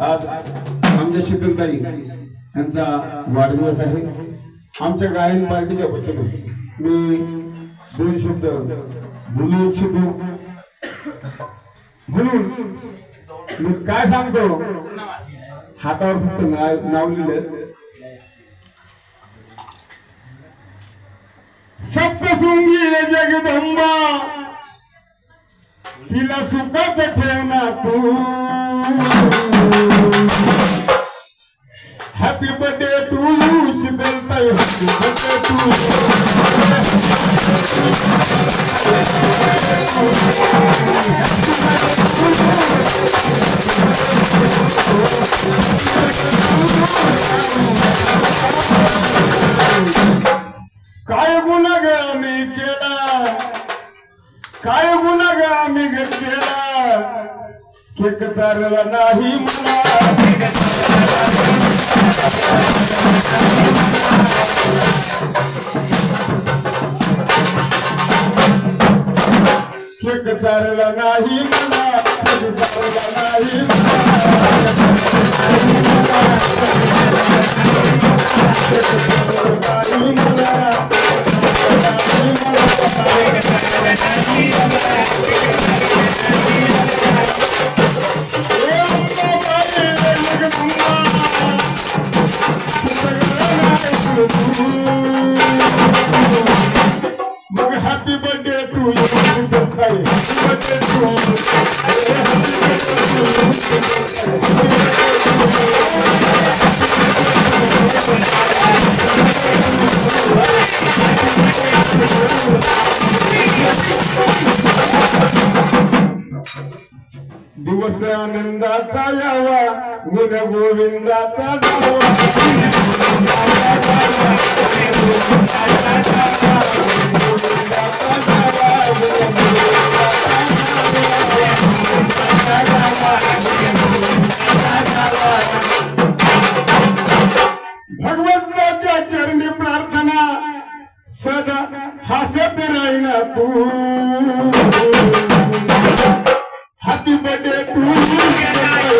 आज आमच्या शीतलताई यांचा वाढदिवस आहे. आमच्या गायन पार्टीच्या वतीने मी दोन शब्द बोलू इच्छितो. म्हणून मी काय सांगतो? हातावर फक्त नाव नाव लिहिलं सप्तशृंगी जगदंबा तिला सुखात ठेवणार तू. काय गुन्हा ग मी केला? काय गुन्हा ग आम्ही ग केला केक चारला नाही मला केक चालला नाही मला. मग हॅपी बर्थडे टू बर्थडे दिवस आनंदाचा यावा गुण गोविंदाचा जावा. हसत राहिला तू. हॅपी बर्थडे टू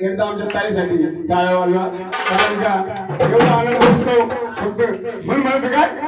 एकदा आमच्या ताईसाठी टाळ्या वाजवा कारण का एवढा आनंद उत्सव फक्त म्हणून म्हणत काय?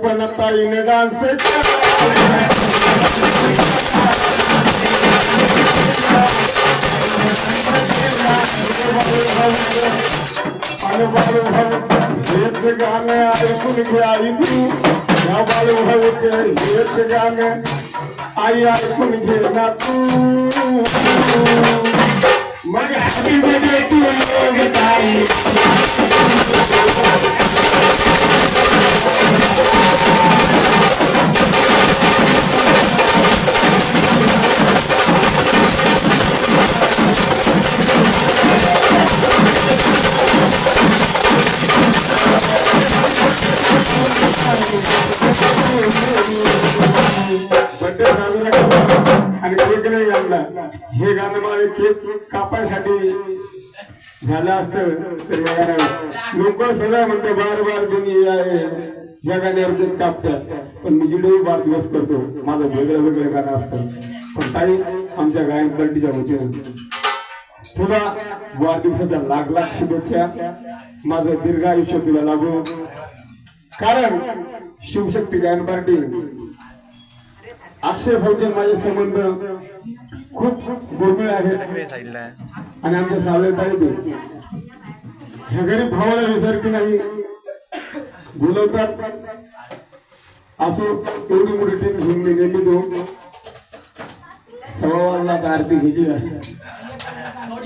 कल्पना ताईने डान्स आणि बाळूभाऊ हेच गाणं ऐकून घे आई तू या बाळूभाऊचे हेच गाणं आई ऐकून घे ना तू हे गाणं माझे केक कापायसाठी झालं असतं तर लोक सगळं म्हणते बार बार दुनिया आहे. या गाण्यावर केक कापतात. पण मी जिडे दिवस करतो माझं वेगळं वेगळं गाणं असतं. पण ताई आमच्या गायन पार्टीच्या वतीनं तुला वाढदिवसाच्या लाख लाख शुभेच्छा. माझं दीर्घ आयुष्य तुला लागू. कारण शिवशक्ती गायन पार्टी अक्षय भाऊचे माझे संबंध खूप दुर्मिळ आहे आणि आमचे सावळे पाहिजे ह्या गरीब भावाला विसरती नाही. बोलवतात असो एवढी मोठी टीम घेऊन गेली दोन सव्वा लाख आरती घ्यायची